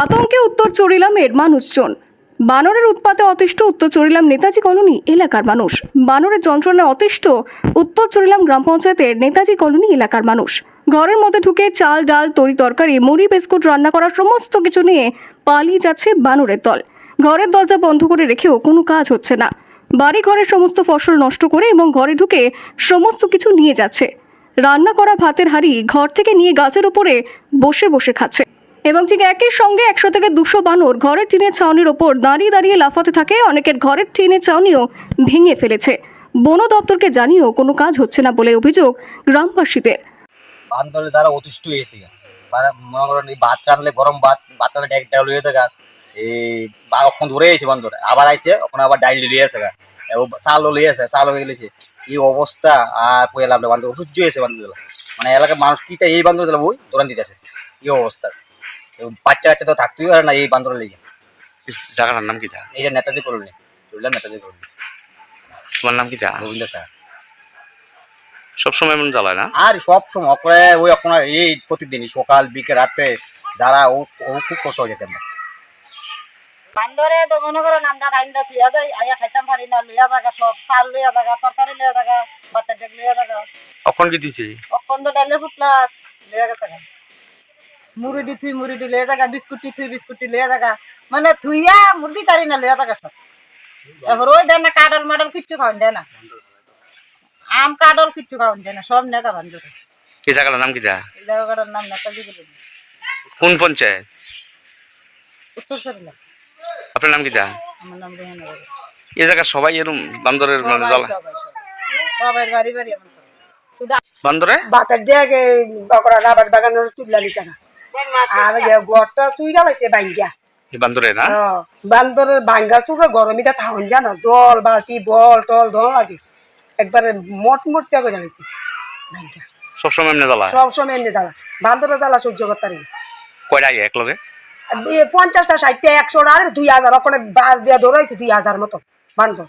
আতঙ্কে উত্তর চরিলামের মানুষজন। বানরের উৎপাতে অতিষ্ঠ উত্তর চরিলাম নেতাজি কলোনি এলাকার মানুষ। বানরের যন্ত্রণায় অতিষ্ঠ উত্তর চড়িলাম গ্রাম পঞ্চায়েতের নেতাজি কলোনি এলাকার মানুষ। ঘরের মধ্যে ঢুকে চাল, ডাল, তরি তরকারি, মুড়ি, বিস্কুট রান্না করার সমস্ত কিছু নিয়ে পালিয়ে যাচ্ছে বানরের দল। ঘরের দরজা বন্ধ করে রেখেও কোনো কাজ হচ্ছে না। বাড়ি ঘরের সমস্ত ফসল নষ্ট করে এবং ঘরে ঢুকে সমস্ত কিছু নিয়ে যাচ্ছে। রান্না করা ভাতের হাঁড়ি ঘর থেকে নিয়ে গাছের উপরে বসে বসে খাচ্ছে। এবং ঠিক একই সঙ্গে একশো থেকে দুশো বানর ঘরের টিনের ছাউনির ওপর দাঁড়িয়ে দাঁড়িয়ে লাফাতে থাকে। অনেকের ঘরের টিনের ছাউনিও ভেঙে ফেলেছে। বন দপ্তরকে জানিয়েও কোনো কাজ হচ্ছে না বলে অভিযোগ গ্রামবাসীদের। বান্দরে যারা অতিষ্ঠ হয়েছে। মনে করেন এই ভাত রানলে গরম ভাত ভাত রানলে ডাইরেক্ট ডাল হয়ে থাকা এই বা অখন ধরে গেছে বান্দর। আবার আইছে, ওখানে আবার ডাইল লিয়ে আছে গা। এবার চাল লিয়ে আছে চাল হয়ে গেছে। এই অবস্থা আর কই এলাম বান্দর অসহ্য হয়েছে বান্দর মানে এলাকার মানুষ কি এই বান্দর ওই দৌড়ান দিতেছে। এই অবস্থা। বাচ্চা কাচ্চা তো থাকতেই পারে না এই বান্দর লেগে। জায়গাটার নাম কি তা? এইটা নেতাজি করুন চললাম নেতাজি করুন তোমার নাম কি তা? রবীন্দ্র স্যার। সবসময় এমন জ্বালায় না? আর সব সময় করে ওই আপনার এই প্রতিদিনই সকাল বিকেল রাত্রে যারা ও ও খুব কষ্ট হয়ে গেছে আমরা। বান্দরে তো মনে করেন আমরা রাইন্দা তুইয়া যাই আইয়া খাইতাম পারি না লইয়া থাকা সব চাল লইয়া থাকা তরকারি লইয়া থাকা ভাতের ডেক লইয়া থাকা। কখন কি দিছি? অকন্দ ডালের ফুটলাস লইয়া গেছে। মুড়ি দি থুই মুড়ি দি লইয়া থাকা বিস্কুটি থুই বিস্কুটি লইয়া থাকা। মানে থুইয়া মুড়ি তারি না লইয়া থাকা সব। এবার ওই দেয় না কাডল মাডল কিচ্ছু খাওয়ান দেয় না। আম কাডল কিচ্ছু খাওয়ান দেয় না সব নেকা বান্দরে এই জায়গাটার নাম কি তা এই জায়গাটার নাম নেতাজি বলে। কোন পঞ্চায়েত? উত্তর সরিলা। আপনার নাম কি তা আমার নাম রেহানা। এই জায়গা সবাই এরকম বান্দরের মানে জ্বালা। সবাই বাড়ি বাড়ি বান্দরে? বাতার দিয়ে বকরা রাবার বাগানের তুললা নিছে না। আর গড়টা বান্দরে না বান্দরের বাঙ্গা চুড়ে গরমিটা থাউন জানা? জল বালতি বল টল ধর লাগে। একবারে মোট বাঙ্গা সবসময় এমনি জ্বালায়? সব সময় এমনি দালা বান্দরের দালা সহ্য করতে পারি কয়টা এক লগে পঞ্চাশটা ষাটটা একশো আর দুই হাজার ওখানে বাস দিয়া ধরাইছে দুই হাজার মতো বান্দর।